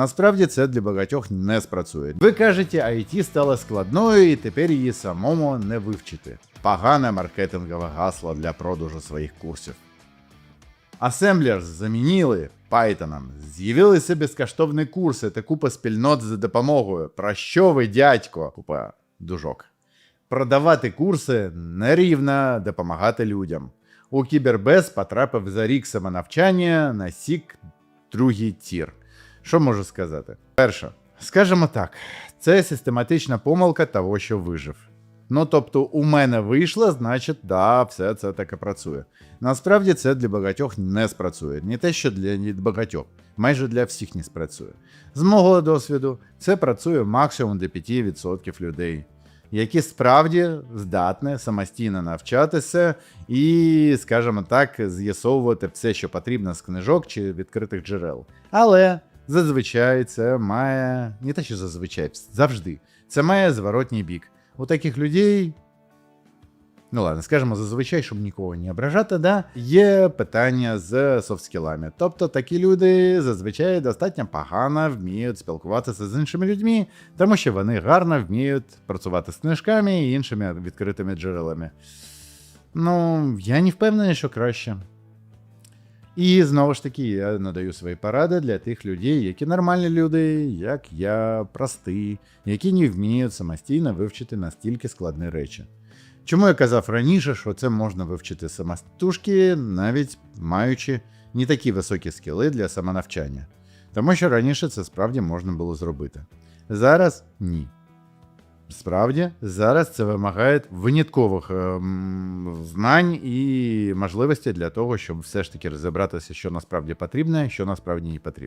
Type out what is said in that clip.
Насправді це для багатьох не спрацює. Ви кажете, IT стала складною і тепер її самому не вивчити. Погане маркетингове гасло для продажу своїх курсів. Assemblers замінили Python. З'явилися безкоштовні курси та купа спільнот за допомогою. Про що ви, дядько? Купа дужок. Продавати курси нерівно допомагати людям. У Кібербез потрапив за рік самонавчання на сік другий тір. Що можу сказати? Перше, скажімо так, це систематична помилка того, що вижив. Ну тобто, у мене вийшло, значить, да, все це так і працює. Насправді це для багатьох не спрацює. Не те, що для багатьох, майже для всіх не спрацює. З мого досвіду, це працює максимум для 5% людей, які справді здатні самостійно навчатися і, скажімо так, з'ясовувати все, що потрібно з книжок чи відкритих джерел. Але зазвичай це має не те, що зазвичай, завжди. Це має зворотній бік. У таких людей Ну ладно, скажімо, зазвичай, щоб нікого не ображати, да, є питання з софтскілами. Тобто такі люди зазвичай достатньо погано вміють спілкуватися з іншими людьми, тому що вони гарно вміють працювати з книжками і іншими відкритими джерелами. Ну, я не впевнений, що краще. І знову ж таки, я надаю свої поради для тих людей, які нормальні люди, як я, прості, які не вміють самостійно вивчити настільки складні речі. Чому я казав раніше, що це можна вивчити самостужки, навіть маючи не такі високі скіли для самонавчання. Тому що раніше це справді можна було зробити. Зараз ні. Справді, зараз це вимагає виняткових ем, знань і можливостей для того, щоб все ж таки розібратися, що насправді потрібно, що насправді не потрібно.